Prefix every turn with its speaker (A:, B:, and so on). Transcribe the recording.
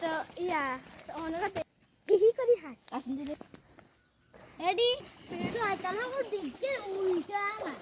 A: তো ইয়া অন্যটাতে
B: বিহি করি হাস।
A: আসুন দিদি।
B: এডি তো আইতালা ও দিকে উল্টা আমার